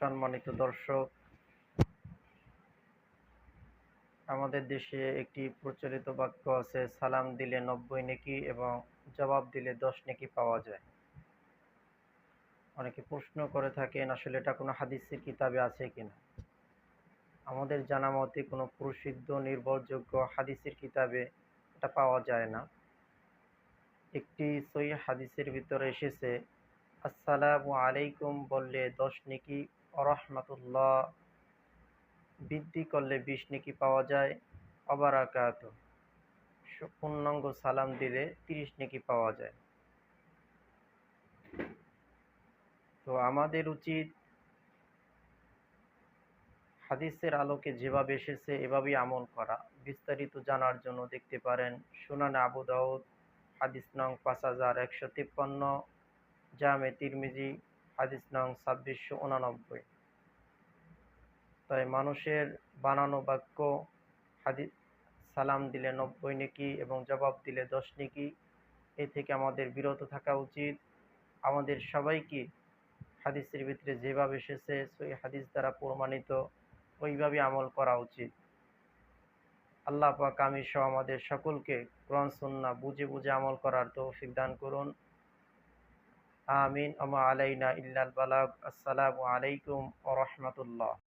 সম্মানিত দর্শক, আমাদের দেশে একটি প্রচলিত বাক্য আছে, সালাম দিলে নব্বই নেকি এবং জবাব দিলে দশ নেকি পাওয়া যায়। অনেকে প্রশ্ন করে থাকেন, আসলে এটা কোনো হাদিসের কিতাবে আছে কিনা? আমাদের জানা মতে কোনো প্রসিদ্ধ নির্ভরযোগ্য হাদিসের কিতাবে এটা পাওয়া যায় না। একটি সই হাদিসের ভিতরে এসেছে, আসসালামু আলাইকুম বললে দশ নেকি, অরহমাতুল্লাহ বৃদ্ধি করলে বিশ নেকি পাওয়া যায়, অবারাকাত পূর্ণাঙ্গ সালাম দিলে তিরিশ নেকি পাওয়া যায়। তো আমাদের উচিত হাদিসের আলোকে যেভাবে এসেছে, এভাবেই আমল করা। বিস্তারিত জানার জন্য দেখতে পারেন সুনানে আবু দাউদ, হাদিস নং পাঁচ হাজার একশো তিপ্পান্ন, জামে তিরমিজি, হাদিস নং ছাব্বিশশো উনানব্বই। তাই মানুষের বানানো বাক্য হাদিস সালাম দিলে নব্বই নেকি এবং জবাব দিলে দশ নেকি, এ থেকে আমাদের বিরত থাকা উচিত। আমাদের সবাইকে হাদিসের ভিতরে যেভাবে এসেছে, সেই হাদিস দ্বারা প্রমাণিত। ওইভাবে আমল করা উচিত। আল্লাহ পাক আমি সহ আমাদের সকলকে কোরআন, সুন্না বুঝে বুঝে আমল করার তৌফিক দান করুন। আমিন। আমা আলাইনা ইল্লাল বালাগ। আসসালামু আলাইকুম ওয়া রাহমাতুল্লাহ।